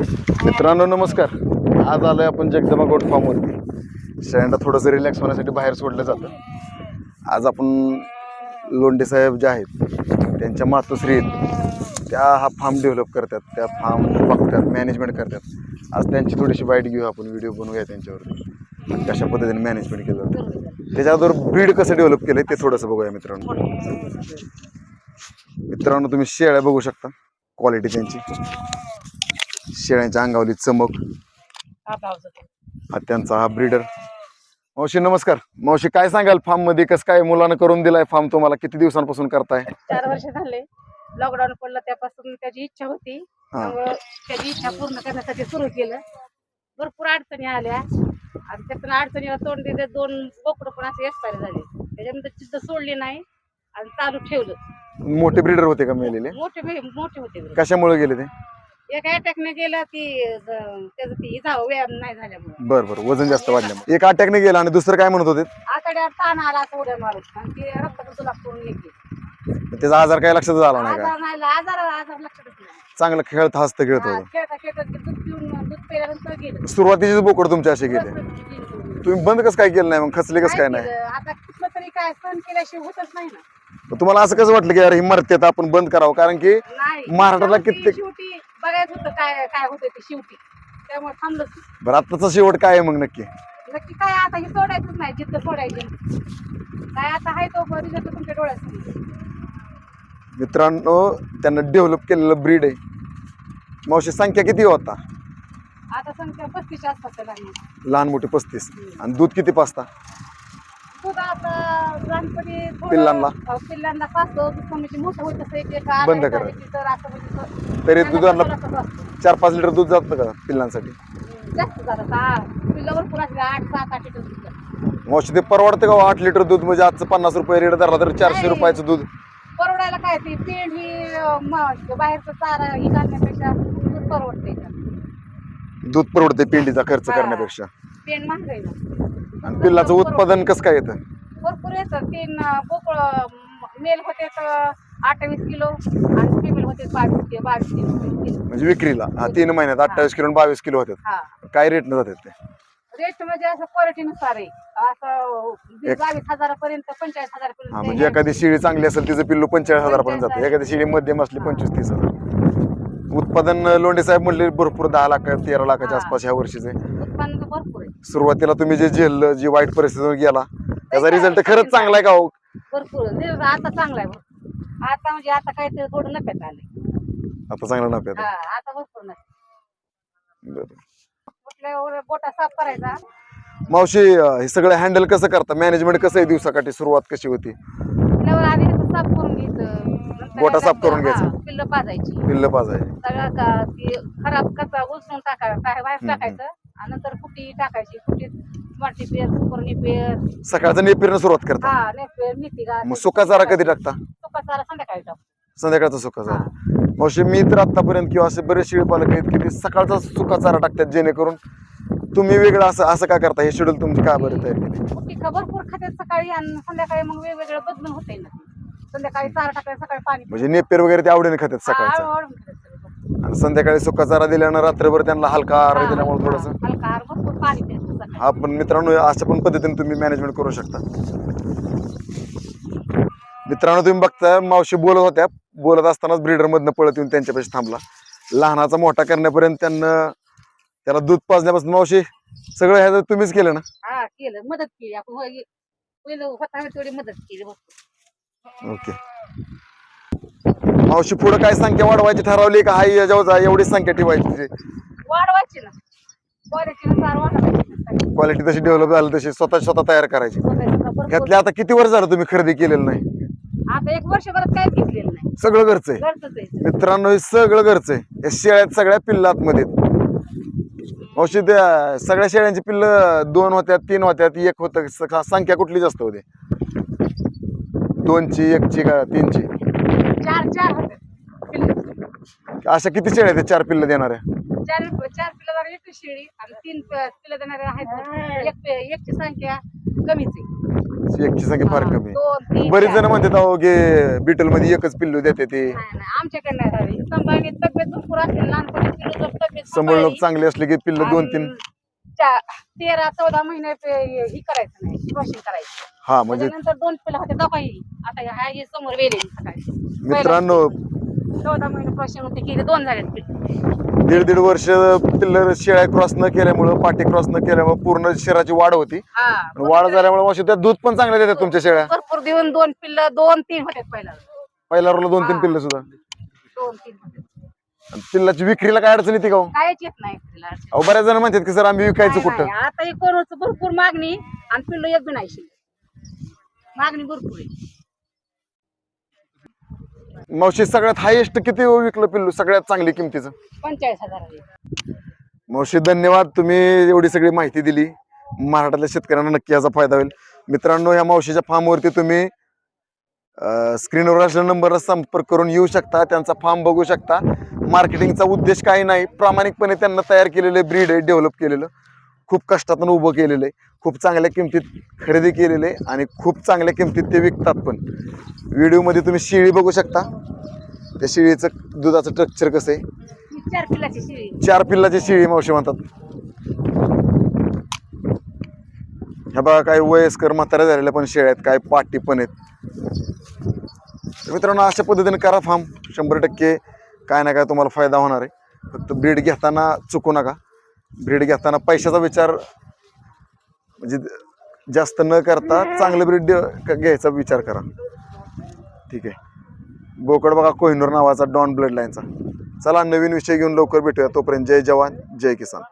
मित्रांनो नमस्कार. आज आलोय आपण जगदमा गोट फार्मवरती शेळ्यांना थोडंसं रिलॅक्स होण्यासाठी बाहेर सोडलं जातं. आज आपण लोंढे साहेब जे आहेत त्यांच्या मातोश्री आहेत. त्या हा फार्म डेव्हलप करतात त्या फार्म बघतात मॅनेजमेंट करतात. आज त्यांची थोडीशी वाईट घेऊ आपण व्हिडिओ बनवूया त्यांच्यावरती. कशा पद्धतीने मॅनेजमेंट केलं जातं. त्याच्या अगोदर ब्रीड कसं डेव्हलप केलं ते थोडंसं बघूया मित्रांनो. मित्रांनो तुम्ही शेळ्या बघू शकता. क्वालिटी त्यांची. शेळ्यांच्या अंगावली चमक. हा त्यांचा हा ब्रीडर मावशी नमस्कार. मावशी काय सांगाल? फार्ममध्ये कसं काय मुलानं करून दिलाय फार्म तुम्हाला? किती दिवसांपासून करताय? चार वर्ष झाले. लॉकडाऊन पडलं त्यापासून त्याची इच्छा होती. हा. त्यामुळं त्याची इच्छा पूर्ण करण्यासाठी सुरू केलं. भरपूर अडचणी आल्या. आणि त्यातून अडचणीला तोंड दिले. दोन बोकडं पण असे एक्सपायर झाले. त्याच्यानंतर जिद्द सोडली नाही आणि चालू ठेवलं. मोठे ब्रीडर होते का मेलेले? मोठे बी- मोठे होते. बरं. कशामुळे गेले ते? एका अटॅकने गेलं की अं, त्याचं ती इजा व्यायाम नाही झाल्यामुळे. बर बर वजन जास्त वाढल्यामुळे. एक अटॅकने गेला आणि दुसरं काय म्हणत होते? आतड्यात ताण आला असं उड्या मारत आणि ते रक्त तुला करून येते त्याचा आजार काय लक्षात आला नाही का? आजार नाही आजार आजार लक्षातच नाही. चांगलं खेळत हसत खेळत हा, होतं. खेळता खेळता ते दूध पिऊन दूध पिल्यानंतर गेलं. सुरुवातीचेच बोकड तुमचे असे गेले. तुम्ही बंद कसं काय केलं नाही? मग खचले कसं काय नाही? केलं. आता कुठलं तरी काय सण केल्याशिवाय होतच नाही ना. मग तुम्हाला असं कसं वाटलं की यार ही मरते आपण बंद करावं? कारण की नाही महाराष्ट्राला शेवटी- कित्येक- शेवटी बघायचं होतं काय काय होतं ते शेवटी. त्यामुळे थांबलं बरं आत्ताचा शेवट काय आहे मग नक्की? नक्की काय आता हे सोडायचंच नाही जिद्द सोडायची. काय आता आहे तो रिझल्ट तुमच्या डोळ्यात मित्रांनो त्यांना डेव्हलप केलेलं ब्रीड आहे. मावशी संख्या किती होता आता? संख्या पस्तीस आसपास लागणार. लहान मोठे पस्तीस. आणि दूध किती पाचता? आता लहानपणी थोडं- पिल्लांना? अं, पिल्लांना म्हणजे मोठं होत असं एक एक बंद करा. तर असं म्हणजे तरी दुधाला. चार पाच लिटर दूध जातं का पिल्लांसाठी जास्त झालं का पिल्ला भरपूर असले आठ सात आठ लिटर दूध जातं. मावशी ते परवडतं का हो? आठ लिटर दूध म्हणजे आजचं पन्नास रुपये रेट धरला तर चारशे नाही. रुपयाचं दूध परवडायला काय ती पेंड ही अं, म- बाहेरचं चारा ही घालण्यापेक्षा दूध परवडते दूध परवडते पिंडीचा खर्च हा. करण्यापेक्षा पेंड महाग आहे ना आणि पिल्लाचं उत्पादन कसं काय येतं? भरपूर येतं. तीन बोकळ मेल होते तर अठ्ठावीस किलो आणि फिमेल होते बावीस किलो बावीस किलो. म्हणजे विक्रीला. हा तीन महिन्यात अठ्ठावीस किलो आणि बावीस किलो होतात. हा. काय रेटनं जातात ते? रेट म्हणजे असं क्वालिटीनुसार आहे. असं वीस- एक- बावीस हजारापर्यंत पंचेचाळीस हा हजारापर्यंत म्हणजे एखादी शिळी चांगली असेल तिचं पिल्लू पंचेचाळीस हजारापर्यंत जातं. एखादी शिळी मध्यम असली पंचवीस तीस हजार. उत्पादन लोंढे साहेब म्हणले भरपूर दहा लाख तेरा लाखाच्या. आसपास ह्या वर्षीचे. उत्पन्न तर भरपूर आहे. सुरुवातीला तुम्ही जे झेललं जी वाईट परिस्थितीतून गेला त्याचा रिझल्ट खरंच चांगला आहे का हो? भरपूर आहे. ते आता चांगला आहे. भरपूर. आता म्हणजे आता काहीतरी थोडं नफ्यात आले आता चांगला नफ्यात हा आहे. आता भरपूर नफा बरं. कुठल्या बोटा साफ करायचा? मावशी अं, हे सगळं हँडल कसं करता? मॅनेजमेंट कसं आहे दिवसाकाठी? सुरुवात कशी होती? पिल्लावर आधी कसं साफ करून घ्यायचं गोटा साफ करून? घ्यायचं. पिल्लं पाजायची. पिल्ल पाजाय सगळं का ती खराब कचरा उचलून टाकायचा काय बाहेर हम्म, टाकायचं आणि नंतर कुटी टाकायची कुटीत माटी पेर सुपर पेर सकाळचं नेपिरनं सुरुवात करता. हा नेपेर मेथी गा मग सुका चारा कधी टाकता? सुका चारा संध्याकाळी टाकतो संध्याकाळचा सुका चारा. मावशी मी तर आतापर्यंत किंवा असे बरेच शेळी पालक आहेत की ते सकाळचा सुका चारा टाकतात जेणेकरून तुम्ही वेगळं असं असं का करता? हे शेड्यूल तुमची का बरं तयार केली? कुटी का भरपूर खात्यात सकाळी आणि संध्याकाळी मग वेगवेगळं बदलून होते ना. संध्याकाळी चारा टाकायचं सकाळी पाणी म्हणजे नेपेर वगैरे ते आवडीने खातात सकाळचं. सगळं. आणि संध्याकाळी सुका चारा दिल्यानं रात्रभर त्यांना हलका आहार दिल्यामुळे हा, थोडंसं हलका आहार, भरपूर पाणी प्यायचं सकाळी. हा पण मित्रांनो अशा पण पद्धतीने तुम्ही मॅनेजमेंट करू शकता. मित्रांनो तुम्ही बघता मावशी बोलत होत्या. बोलत असतानाच ब्रीडर मधनं पळत येऊन त्यांच्यापाशी थांबला. लहानाचा मोठा करण्यापर्यंत त्यांना त्याला दूध पाजण्यापासून मावशी सगळं ह्याचं तुम्हीच केलं ना? हा केलं. मदत केली. आपण होय- पहिलं होता तेवढी मदत केली भरपूर. ओके. मावशी पुढे काय संख्या वाढवायची ठरवली का? हाय याच्यावर एवढीच संख्या ठेवायची वाढवायची ना. क्वालिटी तशी डेव्हलप झाली तशी स्वतः स्वतः तयार करायची. ह्यातले आता किती वर्ष झालं तुम्ही खरेदी केलेलं नाही? आता एक काहीच घेतलेलं नाही. सगळं घरचं आहे. घरचंच आहे. मित्रांनो हे सगळं घरचं आहे. या शेळ्यात सगळ्या पिल्लात मध्ये औषध सगळ्या शेळ्यांची पिल्ल दोन होत्या तीन होत्या एक होतं. स- संख्या कुठली जास्त होते दोनची एकची का तीनची? चार चार. होते पिल्लं. अशा किती शेळ्या आहेत? चार पिल्ल देणाऱ्या. चार चार पिल्लं जाणार एक शेळी आणि तीन पिल्लं देणारे आहेत. एक एकची संख्या कमीच आहे. एकची संख्या फार हा, कमी दोन तीन बरेच चार. जण म्हणतात अहो की बिटलमध्ये एकच पिल्लू देते ते. नाही, नाही, आमच्याकडे नाही संभाळणी तब्येत भरपूर असते लहानपणी जर तब्येत संभाळ सांभाळली, चांगले असले की पिल्ल दोन तीन. आणि चा- तेरा चौदा महिने ते ही करायचं नाही क्रॉसिंग करायचं. हा म्हणजे त्याच्यानंतर दोन पिल्लं होते दोघाही आता ह्या हे समोर वेले सकाळी. मित्रांनो चौदा महिने क्रॉसिंग होते केले दोन झाले पिल्लं दीड दीड वर्ष पिल्लर शेळ्या क्रॉस न केल्यामुळं पाठी क्रॉस न केल्यामुळे पूर्ण शरीराची वाढ होती. हा आणि वाढ झाल्यामुळे मावशी त्यात दूध पण चांगले देतात तुमच्या शेळ्या. भरपूर देऊन दोन पिल्लं दोन तीन होते पहिला पहिल्या रोला दोन तीन. पिल्ल सुद्धा. दोन तीन होते आणि पिल्लाची विक्रीला काय अडचण येते का हो? कायच येत नाही अहो बऱ्याच जण म्हणतात की सर आम्ही विकायचं कुठं? आता हे कोरोनाचं भरपूर मागणी आणि पिल्लं एक बी नाही शिल्लक. मागणी भरपूर आहे. मावशी सगळ्यात हायेस्ट किती विकलं पिल्लू? सगळ्यात चांगली किमतीचं? पंचेचाळीस हजार. मावशी धन्यवाद. तुम्ही एवढी सगळी माहिती दिली. महाराष्ट्रातल्या शेतकऱ्यांना नक्की याचा फायदा होईल. मित्रांनो या मावशीच्या फार्मवरती तुम्ही स्क्रीनवर असलेल्या नंबरला संपर्क करून येऊ शकता त्यांचा फार्म बघू शकता. मार्केटिंगचा उद्देश काही नाही प्रामाणिकपणे त्यांना तयार केलेले ब्रीड आहे डेव्हलप केलेलं. खूप कष्टातून उभं केलेलं आहे खूप चांगल्या किमतीत खरेदी केलेलं आहे आणि खूप चांगल्या किमतीत ते विकतात पण. व्हिडिओमध्ये तुम्ही शेळी बघू शकता. त्या शेळीचं दुधाचं स्ट्रक्चर कसं आहे? चार पिल्लाची शिळी. चार पिल्लाची शिळी मावशी म्हणतात. ह्या बघा काही वयस्कर म्हाताऱ्या झालेल्या पण शेळ्या आहेत काय पाटी पण आहेत. मित्रांनो अशा पद्धतीने करा फार्म शंभर टक्के काय ना काय तुम्हाला फायदा होणार आहे. फक्त ब्रीड घेताना चुकू नका. ब्रीड घेताना पैशाचा विचार म्हणजे जास्त न करता चांगलं ब्रीड घ्यायचा विचार करा. ठीक आहे. बोकड बघा कोहिनूर नावाचा डॉन ब्लड लाईनचा चला नवीन विषय घेऊन लवकर भेटूया. तोपर्यंत जय जवान जय किसान.